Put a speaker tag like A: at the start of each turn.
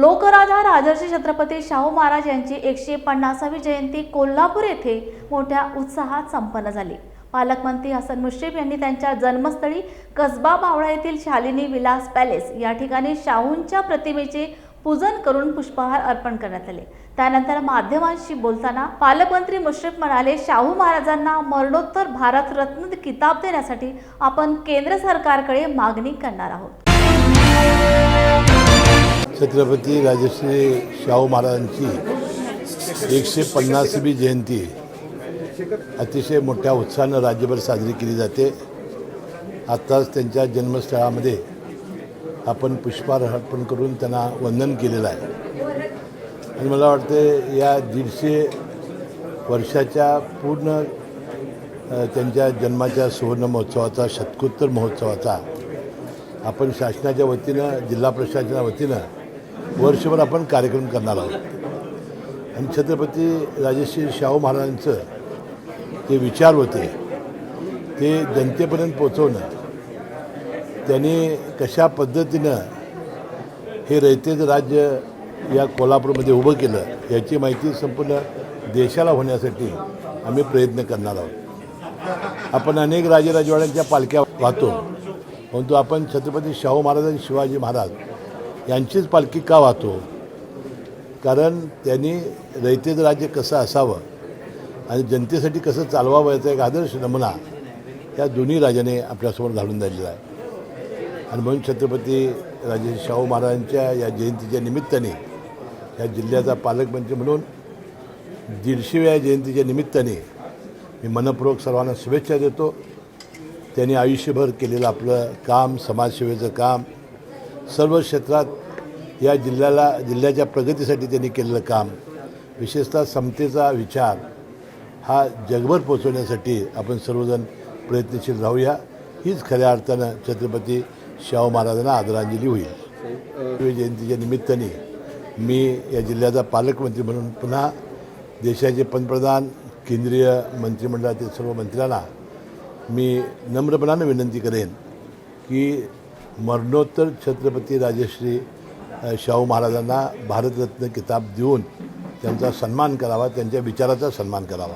A: लोकराजा राजर्षी छत्रपती शाहू महाराज यांची एकशे पन्नासावी जयंती कोल्हापूर येथे मोठ्या उत्साहात संपन्न झाली. पालकमंत्री हसन मुश्रीफ यांनी त्यांच्या जन्मस्थळी कसबा बावळा येथील शालिनी विलास पॅलेस या ठिकाणी शाहूंच्या प्रतिमेचे पूजन करून पुष्पहार अर्पण करण्यात आले. त्यानंतर माध्यमांशी बोलताना पालकमंत्री मुश्रीफ म्हणाले शाहू महाराजांना मरणोत्तर भारतरत्न किताब देण्यासाठी आपण केंद्र सरकारकडे मागणी करणार आहोत.
B: छत्रपती राजश्री शाहू महाराजांची एकशे पन्नासवी जयंती अतिशय मोठ्या उत्साहानं राज्यभर साजरी केली जाते. आत्ताच त्यांच्या जन्मस्थळामध्ये आपण पुष्पहार अर्पण करून त्यांना वंदन केलेलं आहे. आणि मला वाटते या दीडशे वर्षाच्या पूर्ण त्यांच्या जन्माच्या सुवर्ण महोत्सवाचा शतकोत्तर महोत्सवाचा आपण शासनाच्या वतीनं जिल्हा प्रशासनाच्या वतीनं वर्षभर आपण कार्यक्रम करणार आहोत. आणि छत्रपती राजेश्री शाहू महाराजांचं जे विचार होते ते जनतेपर्यंत पोचवणं त्यांनी कशा पद्धतीनं हे रयतेचं राज्य या कोल्हापूरमध्ये उभं केलं याची माहिती संपूर्ण देशाला होण्यासाठी आम्ही प्रयत्न करणार आहोत. आपण अनेक राजेराजवाड्यांच्या पालख्या वाहतो परंतु आपण छत्रपती शाहू महाराज आणि शिवाजी महाराज यांचीच पालखी का वाहतो? कारण त्यांनी रयतेचं राज्य कसं असावं आणि जनतेसाठी कसं चालवावं याचा एक आदर्श नमुना या दोन्ही राजाने आपल्यासमोर घालून दिलेला आहे. आणि म्हणून छत्रपती राजे शाहू महाराजांच्या या जयंतीच्या निमित्ताने या जिल्ह्याचा पालकमंत्री म्हणून दीडशेव्या जयंतीच्या निमित्ताने मी मनपूर्वक सर्वांना शुभेच्छा देतो. त्यांनी आयुष्यभर केलेलं आपलं काम समाजसेवेचं काम सर्व क्षेत्रात या जिल्ह्याला जिल्ह्याच्या प्रगतीसाठी त्यांनी केलेलं काम विशेषतः समतेचा विचार हा जगभर पोचवण्यासाठी आपण सर्वजण प्रयत्नशील राहूया. हीच खऱ्या अर्थानं छत्रपती शाहू महाराजांना आदरांजली होईल. शिव जयंतीच्या निमित्ताने मी या जिल्ह्याचा पालकमंत्री म्हणून पुन्हा देशाचे पंतप्रधान केंद्रीय मंत्रिमंडळातील सर्व मंत्र्यांना मी नम्रपणानं विनंती करेन की मरणोत्तर छत्रपती राजश्री शाहू महाराजांना भारतरत्न किताब देऊन त्यांचा सन्मान करावा त्यांच्या विचाराचा सन्मान करावा.